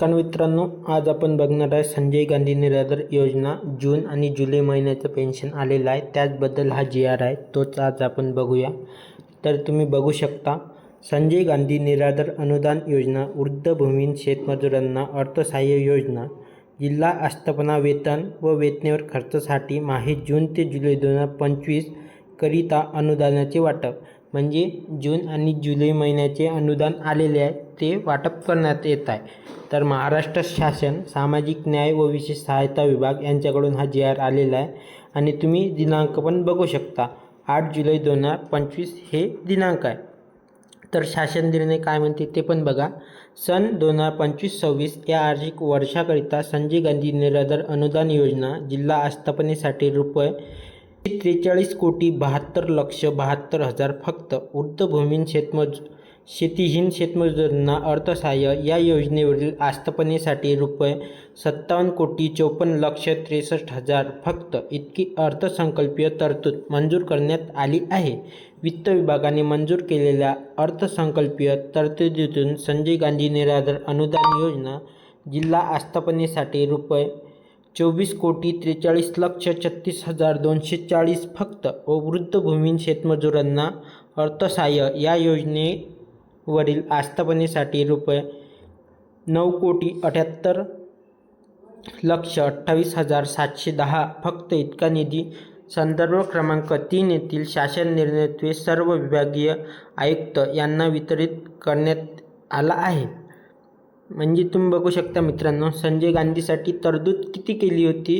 नमस्कार मित्रांनो आज आपण बघणार आहे संजय गांधी निराधार योजना. जून आणि जुलै महिन्याचं पेन्शन आलेलं आहे. त्याचबद्दल हा जी आर आहे तोच आज आपण बघूया. तर तुम्ही बघू शकता संजय गांधी निराधार अनुदान योजना वृद्धभूमीन शेतमजुरांना अर्थसहाय्य योजना जिल्हा आस्थापना वेतन व वेतनेवर खर्चासाठी माहे जून ते जुलै दोन हजार पंचवीस करिता अनुदानाचे वाटप. म्हणजे जून आणि जुलै महिन्याचे अनुदान आलेले आहे ते वाटप करण्यात येत आहे. तर महाराष्ट्र शासन सामाजिक न्याय व विशेष सहायता विभाग यांच्याकडून हा जी आर आलेला आहे आणि तुम्ही दिनांक पण बघू शकता. आठ जुलै दोन हजार पंचवीस हे दिनांक आहे. तर शासन निर्णय काय म्हणते ते पण बघा. सन दोन हजार पंचवीस सव्वीस या आर्थिक वर्षाकरिता संजय गांधी निराधार अनुदान योजना जिल्हा आस्थापनेसाठी रुपये त्रेचाळीस कोटी बहात्तर लक्ष बहात्तर हजार फक्त वृद्धभूमीन शेतमज शेतीहीन शेतमजुरांना अर्थसहाय्य या योजनेवरील आस्थापनेसाठी रुपये सत्तावन्न कोटी चौपन्न लक्ष त्रेसष्ट हजार फक्त इतकी अर्थसंकल्पीय तरतूद मंजूर करण्यात आली आहे. वित्त विभागाने मंजूर केलेल्या अर्थसंकल्पीय तरतुदीतून संजय गांधी निराधार अनुदान योजना जिल्हा आस्थापनेसाठी रुपये चोवीस कोटी त्रेचाळीस लक्ष छत्तीस हजार दोनशे चाळीस फक्त व वृद्धभूमीन शेतमजुरांना अर्थसहाय्य या योजनेवरील आस्थापनेसाठी रुपये नऊ कोटी अठ्याहत्तर लक्ष अठ्ठावीस हजार सातशे दहा फक्त इतका निधी संदर्भ क्रमांक तीन येथील शासन निर्णयत्वे सर्व विभागीय आयुक्त यांना वितरित करण्यात आला आहे. म्हणजे तुम्ही बघू शकता मित्रांनो संजय गांधीसाठी तरतूद किती केली होती?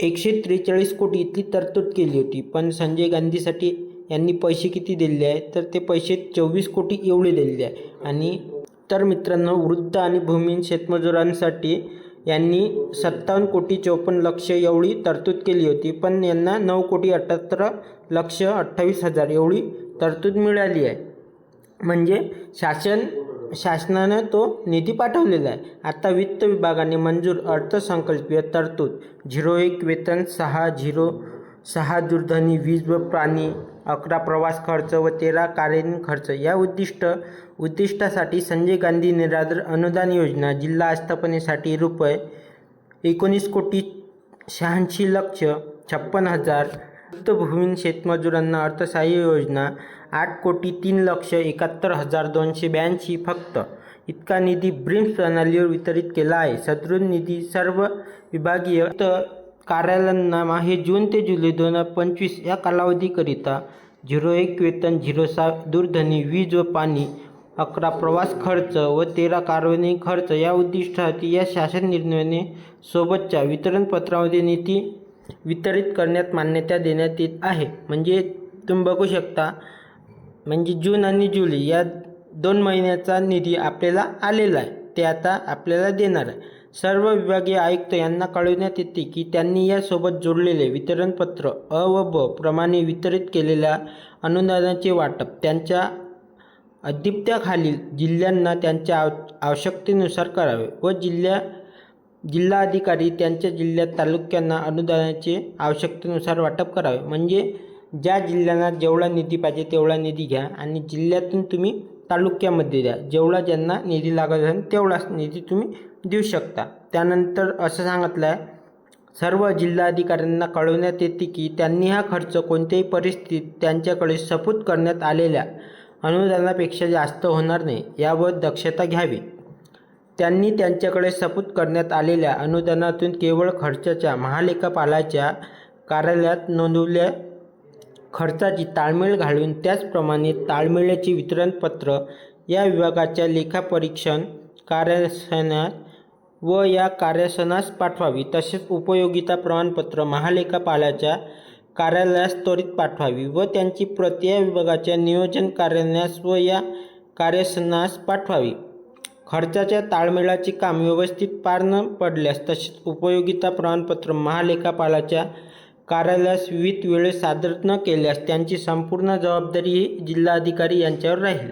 एकशे त्रेचाळीस कोटी इतकी तरतूद केली होती. पण संजय गांधीसाठी यांनी पैसे किती दिलेले आहे तर ते पैसे चोवीस कोटी एवढे दिलेले आहे आणि तर मित्रांनो वृद्ध आणि भूमिहीन शेतमजुरांसाठी यांनी सत्तावन्न कोटी चौपन्न लक्ष एवढी तरतूद केली होती. पण यांना नऊ कोटी अठ्ठ्याहत्तर लक्ष अठ्ठावीस हजार एवढी तरतूद मिळाली आहे. म्हणजे शासन शासनानं तो निधी पाठवलेला आहे. आता वित्त विभागाने मंजूर अर्थसंकल्पीय तरतूद झिरो एक वेतन सहा झिरो सहा दूरध्वनी वीज व प्राणी अकरा प्रवास खर्च व तेरा कार्यान्वयन खर्च. या उद्दिष्ट उद्दिष्टासाठी संजय गांधी निराधार अनुदान योजना जिल्हा आस्थापनेसाठी रुपये एकोणीस कोटी शहाऐंशी लक्ष छप्पन हजार वृद्धभूमीन शेतमजुरांना अर्थसहाय्य योजना आठ कोटी तीन लक्ष एकाहत्तर हजार दोनशे ब्याऐंशी फक्त. इतका निधी ब्रिम्स प्रणालीवर वितरित केला आहे. सदृढ निधी सर्व विभागीय कार्यालयांना हे जून ते जुलै दोन हजार पंचवीस या कालावधीकरिता झिरो एक वेतन झिरो सहा दूरध्वनी वीज व पाणी अकरा प्रवास खर्च व तेरा कार्यान्वयन खर्च या उद्दिष्टासाठी या शासन निर्णयाने सोबतच्या वितरणपत्रामध्ये निधी वितरित करण्यात मान्यता देण्यात येत आहे. म्हणजे तुम्ही बघू शकता म्हणजे जून आणि जुलै या दोन महिन्याचा निधी आपल्याला आलेला आहे. ते आता आपल्याला देणार आहे. सर्व विभागीय आयुक्त यांना कळविण्यात येते की त्यांनी यासोबत जोडलेले वितरणपत्र अ व ब प्रमाणे वितरित केलेल्या अनुदानाचे वाटप त्यांच्या अधिपत्याखालील जिल्ह्यांना त्यांच्या आव आवश्यकतेनुसार करावे व जिल्ह्या जिल्हाधिकारी त्यांच्या जिल्ह्यात तालुक्यांना अनुदानाचे आवश्यकतेनुसार वाटप करावे. म्हणजे ज्या जिल्ह्यांना जेवढा निधी पाहिजे तेवढा निधी घ्या आणि जिल्ह्यातून तुम्ही तालुक्यामध्ये द्या. जेवढा ज्यांना निधी लागत असेल तेवढाच निधी तुम्ही देऊ शकता. त्यानंतर असं सांगितलं आहे सर्व जिल्हाधिकाऱ्यांना कळवण्यात येते की त्यांनी हा खर्च कोणत्याही परिस्थितीत त्यांच्याकडे सपूत करण्यात आलेल्या अनुदानापेक्षा जास्त होणार नाही यावर दक्षता घ्यावी. त्यांनी त्यांच्याकडे सपूत करण्यात आलेल्या अनुदानातून केवळ खर्चाच्या महालेखापालाच्या कार्यालयात नोंदवल्या खर्चाची ताळमेळ घालून त्याचप्रमाणे ताळमेळाचे वितरणपत्र या विभागाच्या लेखापरीक्षण कार्यासनात व या कार्यासनास पाठवावी. तसेच उपयोगिता प्रमाणपत्र महालेखापालाच्या कार्यालयास त्वरित पाठवावी व त्यांची प्रत या विभागाच्या नियोजन कार्यालयास व या कार्यासनास पाठवावी. खर्चाच्या ताळमेळाचे काम व्यवस्थित पार न पडल्यास तसेच उपयोगिता प्रमाणपत्र महालेखापालाच्या कार्यालयास विविध वेळेस सादर न केल्यास त्यांची संपूर्ण जबाबदारी ही जिल्हाधिकारी यांच्यावर राहील.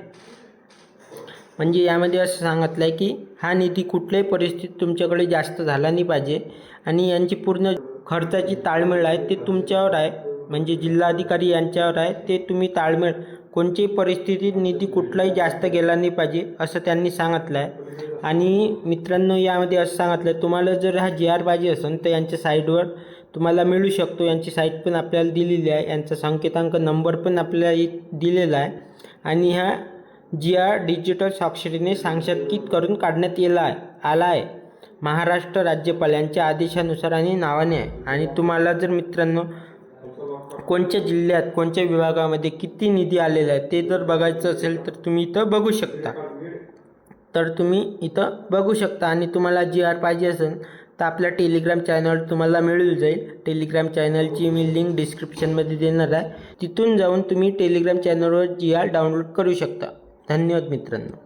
म्हणजे यामध्ये असं सांगितलं आहे की हा निधी कुठल्याही परिस्थितीत तुमच्याकडे जास्त झाला नाही पाहिजे आणि यांची पूर्ण खर्चाची ताळमेळ आहे ते तुमच्यावर आहे. म्हणजे जिल्हाधिकारी यांच्यावर आहे ते तुम्ही ताळमेळ कोणत्याही परिस्थितीत निधी कुठलाही जास्त गेला नाही पाहिजे असं त्यांनी सांगितलं आहे आणि मित्रांनो यामध्ये असं सांगितलं आहे तुम्हाला जर हा जी आर पाहिजे असेल तर यांच्या साईडवर तुम्हाला मिळू शकतो. यांची साईट पण आपल्याला दिलेली आहे. यांचा संकेतांक नंबर पण आपल्याला एक दिलेला आहे. आणि ह्या जी आर डिजिटल स्वाक्षरीने सांक्षकित करून काढण्यात येला आहे. आला आहे. महाराष्ट्र राज्यपाल यांच्या आदेशानुसार आणि नावाने आहे. आणि तुम्हाला जर मित्रांनो कोणत्या जिल्ह्यात कोणत्या विभागामध्ये किती निधी आलेला आहे ते जर बघायचं असेल तर तुम्ही इथं बघू शकता. तर तुम्ही इथं बघू शकता. आणि तुम्हाला जी आर पाहिजे असेल तर आपल्या टेलिग्राम चॅनल तुम्हाला मिळून जाईल. टेलिग्राम चॅनलची मी लिंक डिस्क्रिप्शनमध्ये देणार आहे. तिथून जाऊन तुम्ही टेलिग्राम चॅनलवर जी आर डाउनलोड करू शकता. धन्यवाद मित्रांनो.